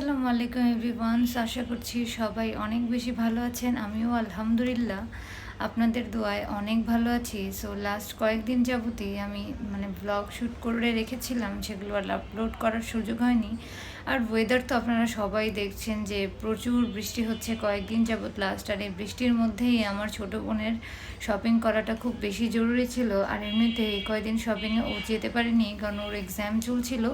আলাইকুম এভরিওয়ানস আশা করছি সবাই অনেক বেশি ভালো আছেন। আমিও আলহামদুলিল্লাহ আপনাদের দোয়ায় অনেক ভালো আছি। সো লাস্ট কয়েকদিন যাবতই আমি মানে ব্লগ শ্যুট করে রেখেছিলাম, সেগুলো আর আপলোড করার সুযোগ হয়নি। আর ওয়েদার তো আপনারা সবাই দেখছেন যে প্রচুর বৃষ্টি হচ্ছে কয়েকদিন যাবত লাস্ট আর এই বৃষ্টির মধ্যেই আমার ছোট বোনের শপিং করাটা খুব বেশি জরুরি ছিল। আর এমনিতে এই কয়েকদিন শপিংয়ে ও যেতে পারেনি, কারণ ওর এক্সাম চলছিল।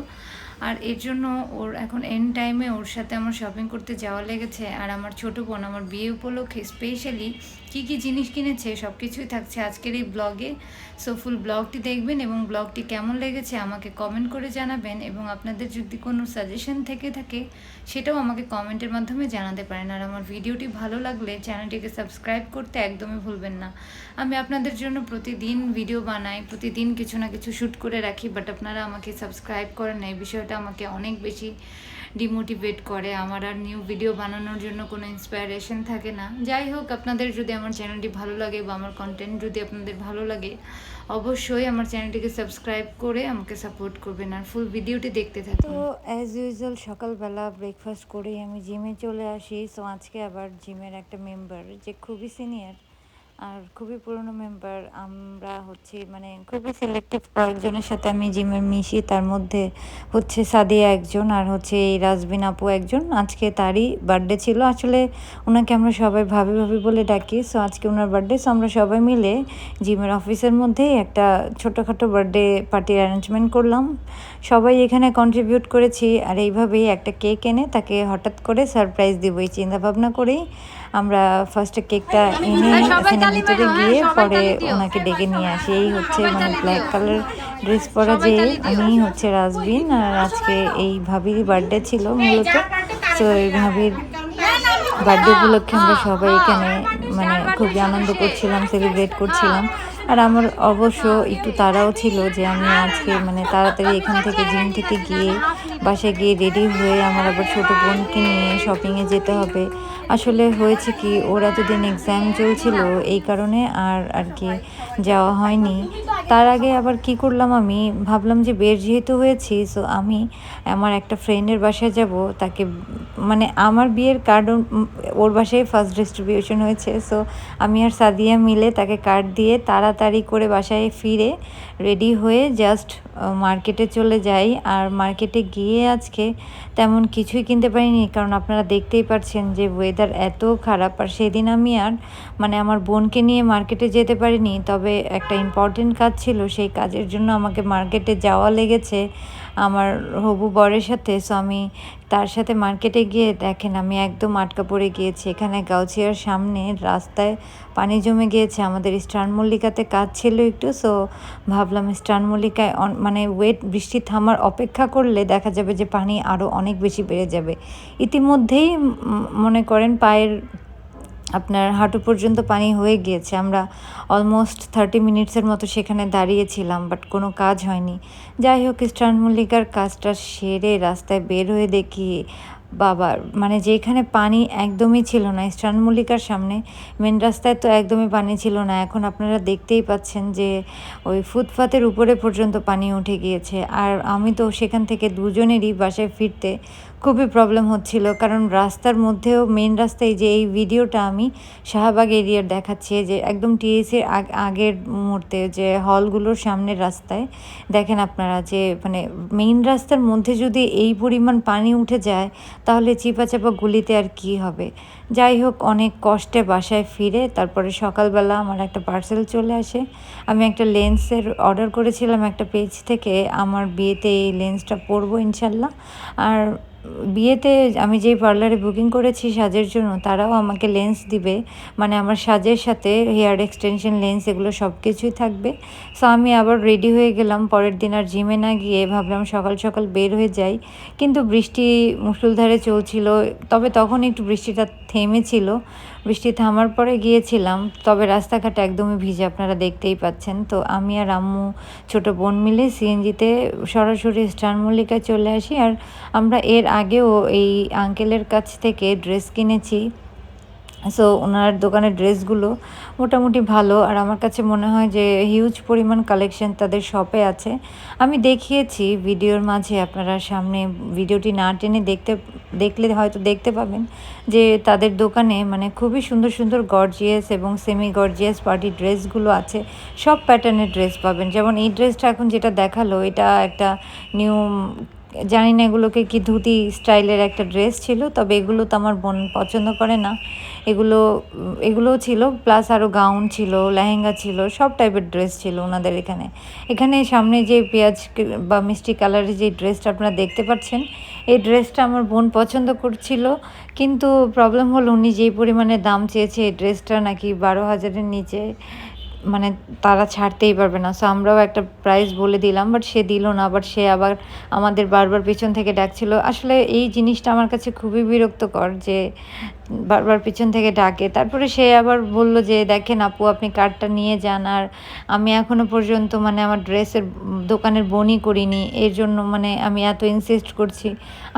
আর এর জন্য ওর এখন এন্ড টাইমে ওর সাথে আমার শপিং করতে যাওয়া লেগেছে। আর আমার ছোটো বোন, আমার বিয়ে উপলক্ষে স্পেশালি কী কী জিনিস কিনেছে সব কিছুই থাকছে আজকের এই ব্লগে সো ফুল ব্লগটি দেখবেন এবং ব্লগটি কেমন লেগেছে আমাকে কমেন্ট করে জানাবেন এবং আপনাদের যদি কোনো সাজেশন থেকে থাকে, সেটাও আমাকে কমেন্টের মাধ্যমে জানাতে পারেন। আর আমার ভিডিওটি ভালো লাগলে চ্যানেলটিকে সাবস্ক্রাইব করতে একদমই ভুলবেন না। আমি আপনাদের জন্য প্রতিদিন ভিডিও বানাই, প্রতিদিন কিছু না কিছু শ্যুট করে রাখি বাট আপনারা আমাকে সাবস্ক্রাইব করেন এই এই বিষয়টা আমাকে অনেক বেশি ডিমোটিভেট করে। আমার আর নিউ ভিডিও বানানোর জন্য কোনো ইন্সপায়ারেশন থাকে না। যাই হোক, আপনাদের যদি আমার চ্যানেলটি ভালো লাগে বা আমার কন্টেন্ট যদি আপনাদের ভালো লাগে, অবশ্যই আমার চ্যানেলটিকে সাবস্ক্রাইব করে আমাকে সাপোর্ট করবেন আর ফুল ভিডিওটি দেখতে থাকুন। তো অ্যাজ ইউজুয়াল সকালবেলা ব্রেকফাস্ট করেই আমি জিমে চলে আসি। সো আজকে আবার জিমের একটা মেম্বার যে খুবই সিনিয়র আর খুবই পুরনো মেম্বার আমরা হচ্ছে মানে খুবই সিলেক্টিভ কয়েকজনের সাথে আমি জিমের মিশি তার মধ্যে হচ্ছে সাদিয়া একজন আর হচ্ছে এই রাজবিন আপু একজন। আজকে তারই বার্থডে ছিল। আসলে ওনাকে আমরা সবাই ভাবি ভাবি বলে ডাকি সো আজকে ওনার বার্থডে সো আমরা সবাই মিলে জিমের অফিসের মধ্যেই একটা ছোটোখাটো বার্থডে পার্টির অ্যারেঞ্জমেন্ট করলাম। সবাই এখানে কন্ট্রিবিউট করেছি আর এইভাবেই একটা কেক এনে তাকে হঠাৎ করে সারপ্রাইজ দিব এই চিন্তা ভাবনা করেই আমরা ফার্স্টে কেকটা এনে এখানে ভিতরে গিয়ে পরে ওনাকে ডেকে নিয়ে আসি। এই হচ্ছে মানে ব্ল্যাক কালার ড্রেস পরা যে আমি হচ্ছে রাজবিন আর আজকে এই ভাবির বার্থডে ছিল মূলত। তো এই ভাবির বার্থডে উপলক্ষে আমরা সবাই এখানে মানে খুবই আনন্দ করছিলাম সেলিব্রেট করছিলাম। আর আমার অবশ্য একটু তাড়াও ছিল যে আমি আজকে মানে তাড়াতাড়ি এখান থেকে জিম থেকে গিয়ে বাসায় গিয়ে রেডি হয়ে আমার আবার ছোটো বোনকে নিয়ে শপিংয়ে যেতে হবে। আসলে হয়েছে কি, ওরা তো দিন এক্সাম চলছিল এই কারণে আর আর কি যাওয়া হয়নি। তার আগে আবার কি করলাম আমি? ভাবলাম যে বের যেহেতু হয়েছি সো আমি আমার একটা ফ্রেন্ডের বাসায় যাব। তাকে মানে আমার বিয়ের কার্ড ওর বাসায় ফার্স্ট ডিস্ট্রিবিউশন হয়েছে সো আমি আর সাদিয়া মিলে তাকে কার্ড দিয়ে তাড়াতাড়ি করে বাসায় ফিরে রেডি হয়ে জাস্ট মার্কেটে চলে যাই। আর মার্কেটে গিয়ে আজকে তেমন কিছুই কিনতে পারিনি, কারণ আপনারা দেখতেই পারছেন যে ওয়েদার এত খারাপ। আর সেদিন আমি আর মানে আমার বোনকে নিয়ে মার্কেটে যেতে পারিনি, তবে একটা ইম্পর্টেন্ট কাজ ছিল সেই কাজের জন্য আমাকে মার্কেটে যাওয়া লেগেছে আমার হবু বরের সাথে। সো আমি তার সাথে মার্কেটে গিয়ে দেখেন, আমি একদম আটকা পড়ে গিয়েছি। এখানে গাউছিয়ার সামনে রাস্তায় পানি জমে গিয়েছে। আমাদের স্টার মল্লিকাতে কাজ ছিল একটু। সো ভাবলাম স্টার মল্লিকায় মানে ওয়েট বৃষ্টি থামার অপেক্ষা করলে দেখা যাবে যে পানি আরও অনেক বেশি বেড়ে যাবে। ইতিমধ্যেই মনে করেন পায়ের আপনার হাঁটু পর্যন্ত পানি হয়ে গিয়েছে। আমরা অলমোস্ট থার্টি মিনিটসের মতো সেখানে দাঁড়িয়েছিলাম বাট কোনো কাজ হয়নি। যাই হোক, স্টার্ন মল্লিকার কাজটা সেরে রাস্তায় বের হয়ে দেখি বাবা মানে যেখানে পানি একদমই ছিল না মল্লিকার সামনে মেন রাস্তায় তো একদমই পানি ছিল না। এখন আপনারা দেখতেই পাচ্ছেন যে ওই ফুটপাতের উপরে পর্যন্ত পানি উঠে গিয়েছে। আর আমি তো সেখান থেকে দুজনেরই বাসায় ফিরতে খুবই প্রবলেম হচ্ছিল, কারণ রাস্তার মধ্যেও মেন রাস্তায় যে এই ভিডিওটা আমি শাহবাগ এরিয়ার দেখাচ্ছি, যে একদম টিএসির আগের মুহূর্তে যে হলগুলোর সামনের রাস্তায়, দেখেন আপনারা যে মানে মেইন রাস্তার মধ্যে যদি এই পরিমাণ পানি উঠে যায়, তাহলে চিপা চাপা গুলিতে আর কি হবে? যাই হোক, অনেক কষ্টে বাসায় ফিরে, তারপরে সকালবেলা আমার একটা পার্সেল চলে আসে। আমি একটা লেন্সের অর্ডার করেছিলাম একটা পেজ থেকে, আমার বিয়েতে এই লেন্সটা পরবো ইনশাল্লাহ। আর বিয়েতে আমি যেই পার্লারে বুকিং করেছি সাজের জন্য, তারাও আমাকে লেন্স দিবে। মানে আমার সাজের সাথে হেয়ার এক্সটেনশন লেন্স এগুলো সব কিছুই থাকবে। সো আমি আবার রেডি হয়ে গেলাম। পরের দিন আর জিমে না গিয়ে ভাবলাম সকাল সকাল বের হয়ে যাই। কিন্তু বৃষ্টি মুসুলধারে চলছিল। তবে তখন একটু বৃষ্টিটা থেমেছিল। বৃষ্টি থামার পরে গিয়েছিলাম, তবে রাস্তাঘাট একদমই ভিজে, আপনারা দেখতেই পাচ্ছেন। তো আমি আর আম্মু ছোট বোন মিলে সিএনজিতে সরাসরি স্টার মল্লিকায় চলে আসি। আর আমরা এর আগেও এই আঙ্কেলের কাছ থেকে ড্রেস কিনেছি। সো ওনার দোকানের ড্রেসগুলো মোটামুটি ভালো। আর আমার কাছে মনে হয় যে হিউজ পরিমাণ কালেকশন তাদের শপে আছে। আমি দেখিয়েছি ভিডিওর মাঝে, আপনারা সামনে ভিডিওটি না টেনে দেখতে, দেখলে হয়তো দেখতে পাবেন যে, তাদের দোকানে মানে খুবই সুন্দর সুন্দর গর্জিয়াস এবং সেমি গর্জিয়াস পার্টি ড্রেসগুলো আছে। সব প্যাটার্নের ড্রেস পাবেন। যেমন এই ড্রেসটা এখন যেটা দেখাল, এটা একটা নিউ জানি না এগুলোকে কি ধুতি স্টাইলের একটা ড্রেস ছিল, তবে এগুলো তো আমার বোন পছন্দ করে না। এগুলো এগুলোও ছিল, প্লাস আরও গাউন ছিল, লেহেঙ্গা ছিল, সব টাইপের ড্রেস ছিল ওনাদের এখানে। এখানে সামনে যে পেঁয়াজ বা মিষ্টি কালারের যে ড্রেসটা আপনারা দেখতে পাচ্ছেন, এই ড্রেসটা আমার বোন পছন্দ করছিল, কিন্তু প্রবলেম হলো উনি যেই পরিমাণে দাম চেয়েছে এই ড্রেসটা নাকি বারো হাজারের নিচে। মানে তারা ছাড়তেই পারবে না। সো আমরাও একটা প্রাইস বলে দিলাম বাট সে দিল না বাট সে আবার আমাদের বারবার পেছন থেকে ডাকছিল। আসলে এই জিনিসটা আমার কাছে খুবই বিরক্তকর যে বারবার পিছন থেকে ডাকে। তারপরে সে আবার বলল যে, দেখেন আপু, আপনি কার্ডটা নিয়ে যান আর আমি এখনও পর্যন্ত মানে আমার ড্রেসের দোকানের বনি করিনি। এর জন্য মানে আমি এত ইনসিস্ট করছি।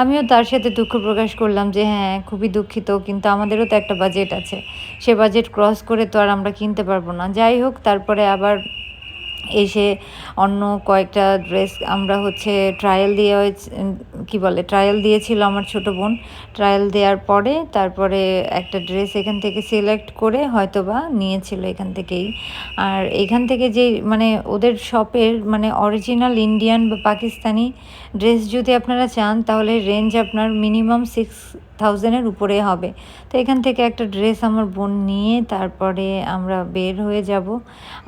আমিও তার সাথে দুঃখ প্রকাশ করলাম যে হ্যাঁ খুবই দুঃখিত, কিন্তু আমাদেরও তো একটা বাজেট আছে। সে বাজেট ক্রস করে তো আর আমরা কিনতে পারব না। যাই হোক, তারপরে আবার এসে অন্য কয়েকটা ড্রেস আমরা হচ্ছে ট্রায়াল দিয়ে কি বলে ট্রায়াল দিয়েছিল আমার ছোট বোন। ট্রায়াল দেওয়ার পরে তারপরে একটা ড্রেস এখান থেকে সিলেক্ট করে হয়তো বা নিয়েছিল এখান থেকেই। আর এখান থেকে যে মানে ওদের শপের মানে অরিজিনাল ইন্ডিয়ান বা পাকিস্তানি ড্রেস যদি আপনারা চান, তাহলে রেঞ্জ আপনার মিনিমাম সিক্স থাউজেন্ডের উপরে হবে। তো এখান থেকে একটা ড্রেস আমার বোন নিয়ে তারপরে আমরা বের হয়ে যাব।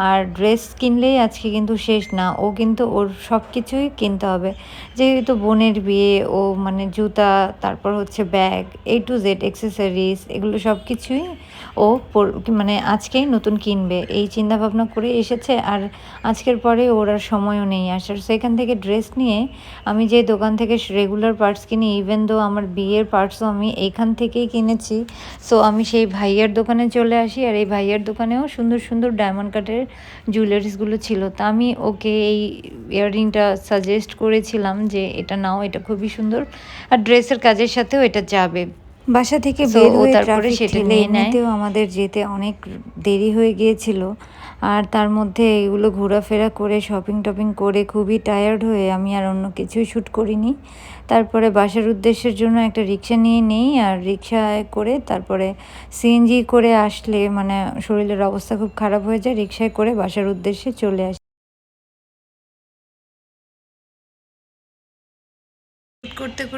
আর ড্রেস কিনলেই আজকে কিন্তু শেষ না, ও কিন্তু ওর সব কিছুই কিনতে হবে। যেহেতু বোনের বিয়ে, ও মানে জুতা, তারপর হচ্ছে bag A to Z accessories এগুলো সব কিছুই ও মানে আজকেই নতুন কিনবে। এই চিন্তা ভাবনা করে এসেছে, আর আজকের পরে ওর আর সময়ও নেই। আসার সেখান থেকে ড্রেস নিয়ে আমি যে দোকান থেকে রেগুলার পার্টস কিনি ইভেন দো আমার বিয়ের পার্টসও আমি এইখান থেকেই কিনেছি সো আমি সেই ভাইয়ার দোকানে চলে আসি আর এই ভাইয়ার দোকানেও সুন্দর সুন্দর ডায়মন্ড কাটের জুয়েলারিসগুলো ছিল। তা আমি ওকে এই ইয়াররিংটা সাজেস্ট করেছিলাম যে এটা নাও এটা খুবই সুন্দর আর ড্রেসের কাজের সাথেও এটা যাবে। বাসা থেকে বের হয়ে তারপরে সেটা নিয়ে নেয়। আমাদের যেতে অনেক দেরি হয়ে গিয়েছিল। আর তার মধ্যে এগুলো ঘোরাফেরা করে শপিং টপিং করে খুবই টায়ার্ড হয়ে আমি আর অন্য কিছুই শ্যুট করিনি। তারপরে বাসার উদ্দেশ্যের জন্য একটা রিক্সা নিয়ে নিই আর রিক্সায় করে তারপরে সিএনজি করে আসলে মানে শরীরের অবস্থা খুব খারাপ হয়ে যায়, রিক্সায় করে বাসার উদ্দেশ্যে চলে আসি।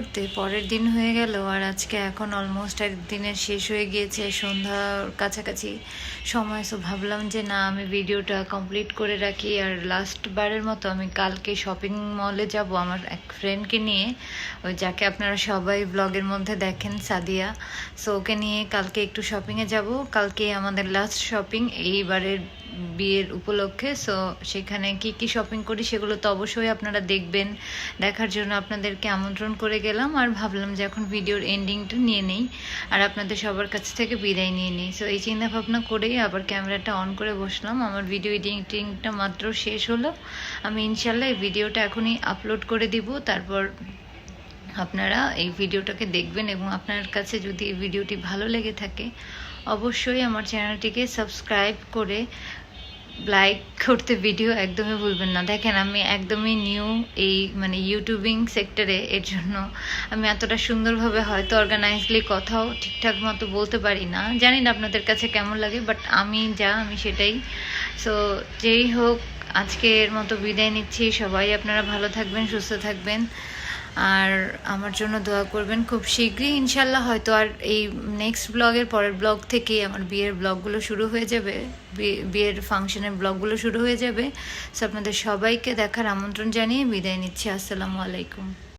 করতে, পরের দিন হয়ে গেল আর আজকে এখন অলমোস্ট একদিনের শেষ হয়ে গিয়েছে সন্ধ্যার কাছাকাছি। সময় সো ভাবলাম যে না, আমি ভিডিওটা কমপ্লিট করে রাখি আর লাস্ট বারের মতো আমি কালকে শপিং মলে যাব আমার এক ফ্রেন্ডকে নিয়ে ওই যাকে আপনারা সবাই ব্লগের মধ্যে দেখেন, সাদিয়া। সো ওকে নিয়ে কালকে একটু শপিংয়ে যাব। কালকে আমাদের লাস্ট শপিং এইবারের বিয়ের উপলক্ষে সো সেখানে কি কি শপিং করি সেগুলো তো অবশ্যই আপনারা দেখবেন। দেখার জন্য আপনাদেরকে আমন্ত্রণ করে গেলাম আর ভাবলাম যে এখন ভিডিওর এন্ডিংটা নিয়ে নেই আর আপনাদের সবার কাছ থেকে বিদায় নিয়ে নিই। সো এই চিন্তা ভাবনা করেই আবার ক্যামেরাটা অন করে বসলাম। আমার ভিডিও এডিটিংটা মাত্র শেষ হলো। আমি ইনশাল্লাহ এই ভিডিওটা এখনই আপলোড করে দিব। তারপর আপনারা এই ভিডিওটাকে দেখবেন এবং আপনার কাছে যদি এই ভিডিওটি ভালো লেগে থাকে, অবশ্যই আমার চ্যানেলটিকে সাবস্ক্রাইব করে লাইক করতে ভিডিও একদমই ভুলবেন না। দেখেন, আমি একদমই নিউ এই মানে ইউটিউবিং সেক্টরে এর জন্য আমি এতটা সুন্দরভাবে হয়তো অর্গানাইজলি কথাও ঠিকঠাক মতো বলতে পারি না। জানি না আপনাদের কাছে কেমন লাগে বাট আমি যা, আমি সেটাই। সো যেই হোক, আজকের মতো বিদায় নিচ্ছি। সবাই আপনারা ভালো থাকবেন, সুস্থ থাকবেন। আর আমার জন্য দোয়া করবেন খুব শীঘ্রই। ইনশাল্লাহ হয়তো আর এই নেক্সট ব্লগের পরের ব্লগ থেকেই আমার বিয়ের ব্লগগুলো শুরু হয়ে যাবে। বিয়ের ফাংশনের ব্লগগুলো শুরু হয়ে যাবে। সো আপনাদের সবাইকে দেখার আমন্ত্রণ জানিয়ে বিদায় নিচ্ছি। আসসালামু আলাইকুম।